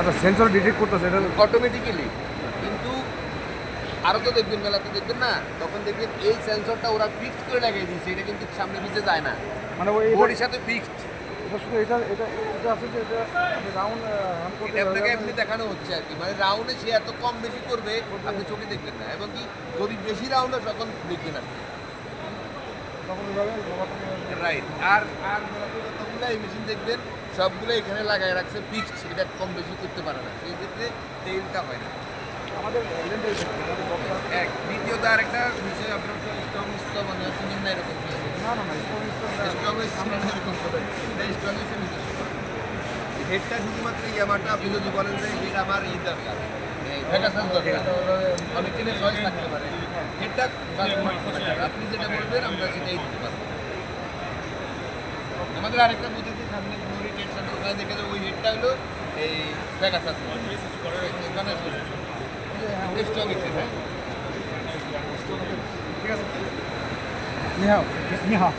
আচ্ছা sensor detect করতেছে এটা অটোমেটিক্যালি কিন্তু আরও তো দেখবেন মেলাতে দেখবেন না তখন দেখবেন এই সেন্সরটা ওরা ফিক্সড করে লাগিয়ে দিয়েছে এটা কিন্তু সামনে পিছিয়ে যায় না। মানে ওই বডির সাথে ফিক্সড এটা শুধু এটা এটা এটা আছে যে এটা রাউন্ড এটা আপনাকে এমনি দেখানো হচ্ছে আর কি। মানে রাউন্ডে সে এত কম বেশি করবে আপনি চোখে দেখবেন না। এবং কি যদি বেশি রাউন্ড হয় তখন দেখবেন মোবাইলটা রাইট আর আর এই মেশিন দেখবেন সবগুলো এখানে লাগায় রাখছে ফিক্সড এটা কম বেশি করতে পারে না। সেই ক্ষেত্রে তেলটা হয় না। আমাদের এক দ্বিতীয়ত আরেকটা বিষয় আপনার স্ট্রং স্ট্রং মানে এরকম না না স্ট্রং সিমেন্ট এরকম স্ট্রং হেডটা শুধুমাত্র ইয়ামাটা আপনি যদি বলেন যে হেড আমার ই দরকার। চয়েস থাকতে পারে। হেডটা আপনি যেটা বলবেন আমরা সেটাই দিতে পারব। আমাদের আরেকটা বুঝেছি সামনে মেমোরি টেট সেন্টার ওখানে দেখে যে ওই হেডটা হলো এই ভেগাসাস এখানে স্ট্রং হ্যাঁ ঠিক আছে। 你好，